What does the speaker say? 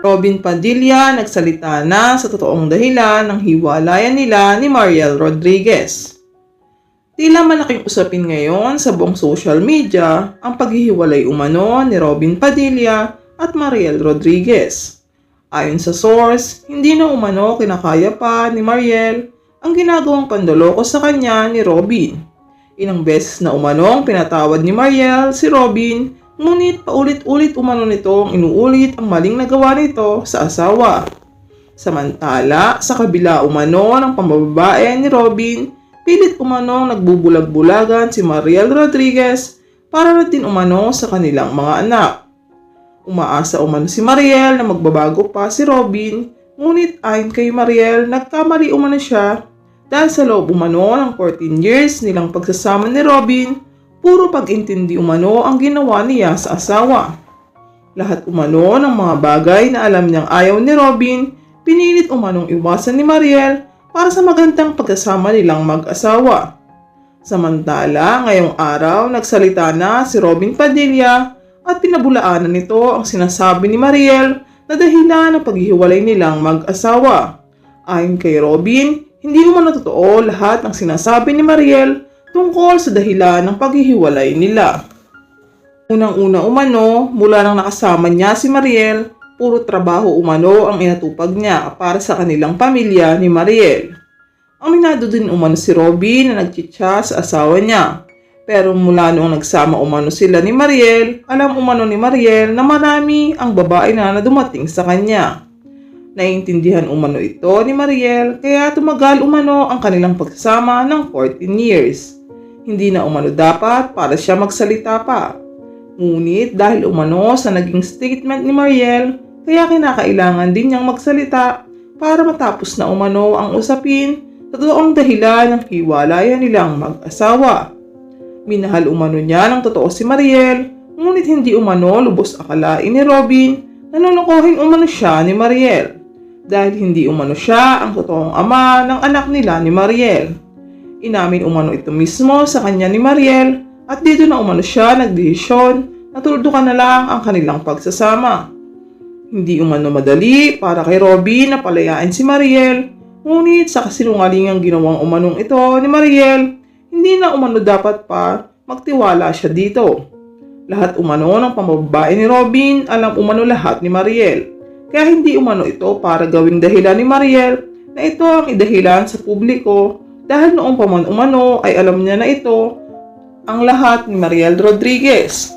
Robin Padilla nagsalita na sa totoong dahilan ng hiwalayan nila ni Mariel Rodriguez. Tila malaking usapin ngayon sa buong social media ang paghihiwalay umano ni Robin Padilla at Mariel Rodriguez. Ayon sa source, hindi na umano kinakaya pa ni Mariel ang ginagawang pandoloko sa kanya ni Robin. Ilang beses na umanong pinatawad ni Mariel si Robin, ngunit paulit-ulit umano nitong inuulit ang maling nagawa nito sa asawa. Samantala, sa kabila umano ng pambababae ni Robin, pilit umanong nagbubulag-bulagan si Mariel Rodriguez para na umano sa kanilang mga anak. Umaasa umano si Mariel na magbabago pa si Robin, ngunit ayon kay Mariel, nagkamali umano siya dahil sa loob umano ng 14 years nilang pagsasama ni Robin, puro pag-intindi umano ang ginawa niya sa asawa. Lahat umano ng mga bagay na alam niyang ayaw ni Robin, pinilit umanong iwasan ni Mariel para sa magandang pagkasama nilang mag-asawa. Samantala, ngayong araw, nagsalita na si Robin Padilla at pinabulaanan nito ang sinasabi ni Mariel na dahilan ng paghihiwalay nilang mag-asawa. Ayon kay Robin, hindi umano totoo lahat ng sinasabi ni Mariel tungkol sa dahilan ng paghihiwalay nila. Unang-una umano, mula nang nakasama niya si Mariel, puro trabaho umano ang inatupag niya para sa kanilang pamilya ni Mariel. Aminado din umano si Robin na nagchitsa sa asawa niya. Pero mula noong nagsama umano sila ni Mariel, alam umano ni Mariel na marami ang babae na na dumating sa kanya. Naiintindihan umano ito ni Mariel kaya tumagal umano ang kanilang pagsasama ng 14 years. Hindi na umano dapat para siya magsalita pa. Ngunit dahil umano sa naging statement ni Mariel, kaya kinakailangan din niyang magsalita para matapos na umano ang usapin sa totoong dahilan ng hiwalayan nilang mag-asawa. Minahal umano niya ng totoo si Mariel, ngunit hindi umano lubos akalain ni Robin na lulukohin umano siya ni Mariel dahil hindi umano siya ang totoong ama ng anak nila ni Mariel. Inamin umano ito mismo sa kanya ni Mariel at dito na umano siya nagdesisyon na tuldukan na lang ang kanilang pagsasama. Hindi umano madali para kay Robin na palayain si Mariel, ngunit sa kasinungalingang ginawang umanong ito ni Mariel, hindi na umano dapat pa magtiwala siya dito. Lahat umano ng pambabae ni Robin, alam umano lahat ni Mariel. Kaya hindi umano ito para gawing dahilan ni Mariel na ito ang idahilan sa publiko dahil noong paman umano ay alam niya na ito ang lahat ni Mariel Rodriguez.